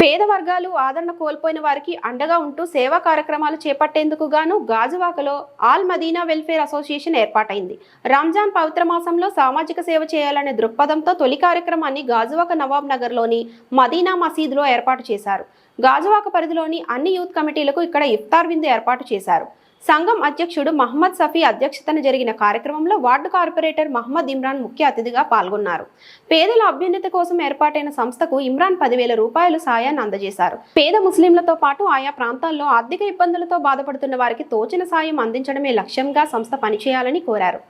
పేద వర్గాలు ఆదరణ కోల్పోయిన వారికి అండగా ఉంటూ సేవా కార్యక్రమాలు చేపట్టేందుకు గాను గాజువాకలో ఆల్ మదీనా వెల్ఫేర్ అసోసియేషన్ ఏర్పాటైంది. రంజాన్ పవిత్ర మాసంలో సామాజిక సేవ చేయాలనే దృక్పథంతో తొలి కార్యక్రమాన్ని గాజువాక నవాబ్ నగర్లోని మదీనా మసీదులో ఏర్పాటు చేశారు. గాజువాక పరిధిలోని అన్ని యూత్ కమిటీలకు ఇక్కడ ఇఫ్తార్ విందు ఏర్పాటు చేశారు. సంఘం అధ్యక్షుడు మహమ్మద్ సఫీ అధ్యక్షతన జరిగిన కార్యక్రమంలో వార్డు కార్పొరేటర్ మహమ్మద్ ఇమ్రాన్ ముఖ్య అతిథిగా పాల్గొన్నారు. పేదల అభ్యున్నతి కోసం ఏర్పాటైన సంస్థకు ఇమ్రాన్ పదివేల రూపాయలు సాయాన్ని అందజేశారు. పేద ముస్లింలతో పాటు ఆయా ప్రాంతాల్లో ఆర్థిక ఇబ్బందులతో బాధపడుతున్న వారికి తోచిన సాయం అందించడమే లక్ష్యంగా సంస్థ పనిచేయాలని కోరారు.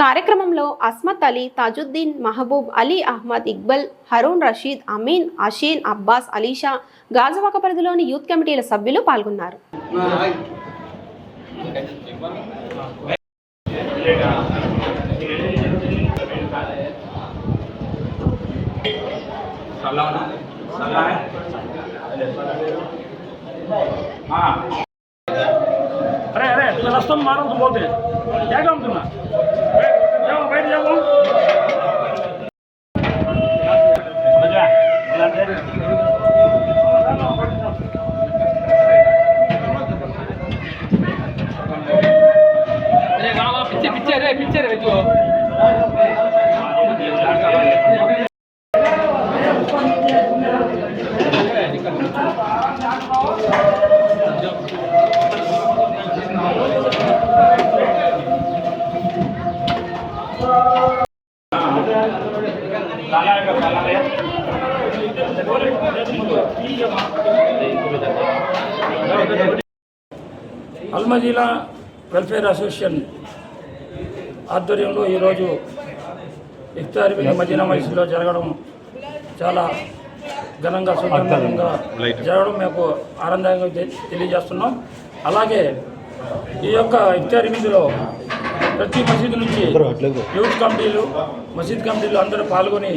కార్యక్రమంలో అస్మత్ అలీ తాజుద్దీన్ మహబూబ్ అలీ అహ్మద్ ఇక్బల్ హరూన్ రషీద్ అమీన్ అషీన్ అబ్బాస్ అలీషా గాజువాక పరిధిలోని యూత్ కమిటీల సభ్యులు పాల్గొన్నారు. ಅರೆ ಅರೆ ರಸ್ತ ಮಾಡೋದು ಹೋದ್ರೆ ಹೇಗೆ ಅಂತಾನ ಬಯಟ ಯಾವ পিছে পিছে রে পিছে রে তো అల్మజీలా వెల్ఫేర్ అసోసియేషన్ ఆధ్వర్యంలో ఈరోజు ఇఫ్తార్ మదీనా మసీదులో జరగడం చాలా ఘనంగా సుందరంగా జరగడం మేము ఆనందంగా తెలియజేస్తున్నాం. అలాగే ఈ యొక్క ఇఫ్తార్ విందులో ప్రతి మసీదు నుంచి యూత్ కమిటీలు మసీద్ కమిటీలు అందరూ పాల్గొని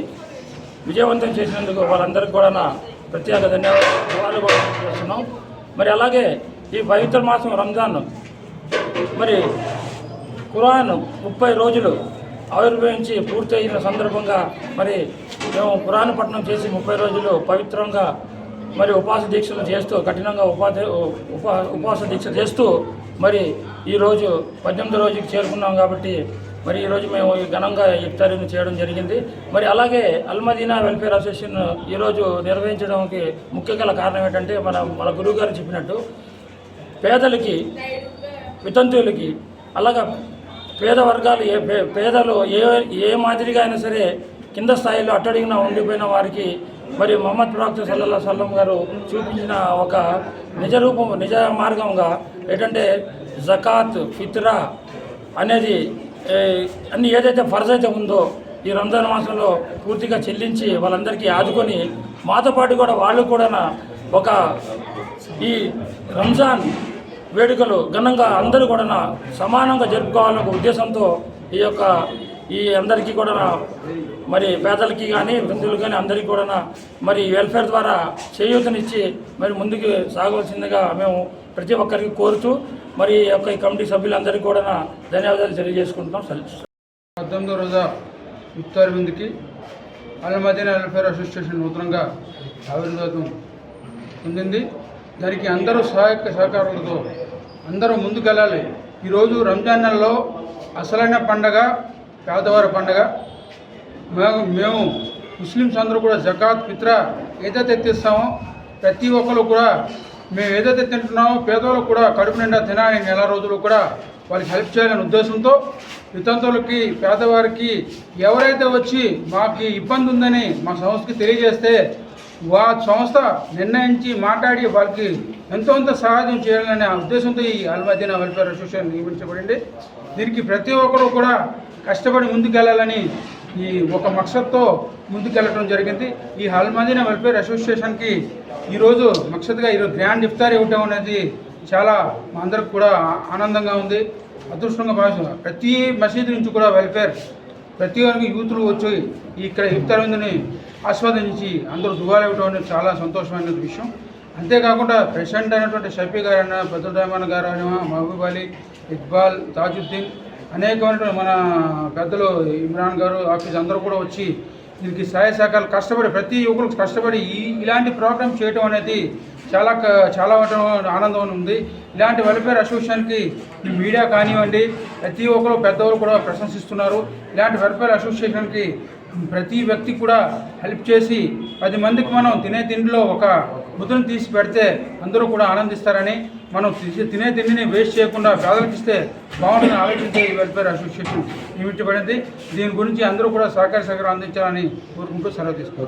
విజయవంతం చేసినందుకు వాళ్ళందరికీ కూడా నా ప్రత్యేక ధన్యవాదాలు. కూడా చేస్తున్నాం మరి అలాగే ఈ పవిత్ర మాసం రంజాన్. మరి ఖురాన్ ముప్పై రోజులు ఆవిర్భవించి పూర్తయిన సందర్భంగా మరి మేము ఖురాన్ పట్టణం చేసి ముప్పై రోజులు పవిత్రంగా మరి ఉపాస దీక్షలు చేస్తూ కఠినంగా ఉపాధి ఉపా ఉపవాస దీక్ష చేస్తూ మరి ఈరోజు పద్దెనిమిది రోజుకి చేరుకున్నాం కాబట్టి మరి ఈరోజు మేము ఘనంగా ఇఫ్తారీని చేయడం జరిగింది. మరి అలాగే అల్మదీనా వెల్ఫేర్ అసోసియేషన్ ఈరోజు నిర్వహించడానికి ముఖ్య గల కారణం ఏంటంటే మన మన గురువు గారు చెప్పినట్టు పేదలకి వితంతువులకి అలాగా పేద వర్గాలు ఏ పేదలు ఏ ఏ మాదిరిగా అయినా సరే కింద స్థాయిలో అట్టడిగిన ఉండిపోయిన వారికి మరి మొహమ్మద్ ప్రవక్త సల్లల్లా సల్లం గారు చూపించిన ఒక నిజ రూపం నిజ మార్గంగా ఏంటంటే జకాత్ ఫిత్రా అనేది అన్ని ఏదైతే ఫర్జ్ అయితే ఉందో ఈ రంజాన్ మాసంలో పూర్తిగా చెల్లించి వాళ్ళందరికీ ఆదుకొని మాతో పాటు కూడా వాళ్ళు కూడా ఒక ఈ రంజాన్ వేడుకలు ఘనంగా అందరూ కూడా సమానంగా జరుపుకోవాలనే ఒక ఉద్దేశంతో ఈ యొక్క ఈ అందరికీ కూడా మరి పేదలకి కానీ వృద్ధులు కానీ అందరికీ కూడా మరి వెల్ఫేర్ ద్వారా చేయూతనిచ్చి మరి ముందుకు సాగవలసిందిగా మేము ప్రతి ఒక్కరికి కోరుతూ మరి ఈ యొక్క ఈ కమిటీ సభ్యులందరికీ కూడా ధన్యవాదాలు తెలియజేసుకుంటున్నాం. సెలవు పద్దెనిమిదో రోజు ఇఫ్తార్ విందుకి అల్మదీనా వెల్ఫేర్ అసోసియేషన్ నూతనంగా ఆవిర్భావం పొందింది. దానికి అందరూ సహాయక సహకారాలతో అందరూ ముందుకెళ్ళాలి. ఈరోజు రంజాన్ నెలలో అసలైన పండగ పేదవారి పండగ. మేము మేము ముస్లిమ్స్ అందరూ కూడా జకాత్ ఫిత్ర ఏదైతే ఎత్తిస్తామో ప్రతి ఒక్కరు కూడా మేము ఏదైతే తింటున్నామో పేదవాళ్ళకు కూడా కడుపు నిండా తినాలని నెల రోజులు కూడా వాళ్ళకి హెల్ప్ చేయాలనే ఉద్దేశంతో వితంతువులకి పేదవారికి ఎవరైతే వచ్చి మాకు ఇబ్బంది ఉందని మా సంస్థకి తెలియజేస్తే వా సంస్థ నిర్ణయించి మాట్లాడి వాళ్ళకి ఎంతోంత సహాయం చేయాలనే ఉద్దేశంతో ఈ అల్మదీనా వెల్ఫేర్ అసోసియేషన్ నియమించబడింది. దీనికి ప్రతి ఒక్కరూ కూడా కష్టపడి ముందుకెళ్ళాలని ఈ ఒక మక్సద్తో ముందుకెళ్ళడం జరిగింది. ఈ అల్మదీనా వెల్ఫేర్ అసోసియేషన్కి ఈరోజు మక్సద్గా ఈరోజు గ్రాండ్ ఇఫ్తార్ ఇవ్వటం అనేది చాలా మా అందరికి కూడా ఆనందంగా ఉంది. అదృష్టంగా భావిస్తున్నాం ప్రతి మసీదు నుంచి కూడా వెల్ఫేర్ ప్రతి ఒక్కరికి యూత్లు వచ్చి ఇక్కడ ఇఫ్తార్ విందుని ఆస్వాదించి అందరూ దువాలు ఇవ్వడం అనేది చాలా సంతోషమైన విషయం. అంతేకాకుండా ప్రెసిడెంట్ అయినటువంటి షఫీ గారు అయినా పెద్దల రెహమాన్ గారు అయినా మహబూబ్ అలీ ఇక్బాల్ తాజుద్దీన్ అనేకమైనటువంటి మన పెద్దలు ఇమ్రాన్ గారు ఆఫీస్ అందరూ కూడా వచ్చి దీనికి సహాయ సహకారాలు కష్టపడి ప్రతి యువకులకు కష్టపడి ఈ ఇలాంటి ప్రోగ్రామ్ చేయటం అనేది చాలా చాలా ఆనందం ఉంది. ఇలాంటి వెల్ఫేర్ అసోసియేషన్కి ఈ మీడియా కానివ్వండి ప్రతి ఒక్కరు పెద్దవాళ్ళు కూడా ప్రశంసిస్తున్నారు. ఇలాంటి వెల్ఫేర్ అసోసియేషన్కి ప్రతి వ్యక్తి కూడా హెల్ప్ చేసి పది మందికి మనం తినే తిండిలో ఒక ముద్రను తీసి పెడితే అందరూ కూడా ఆనందిస్తారని మనం తినే తిండిని వేస్ట్ చేయకుండా పేదలకు ఇస్తే బాగుంటుందని ఆలోచించే ఈ వెల్ఫేర్ అసోసియేషన్ నియమించబడింది. దీని గురించి అందరూ కూడా సహకార సహకారం అందించాలని కోరుకుంటూ సెలవు తీసుకోవాలి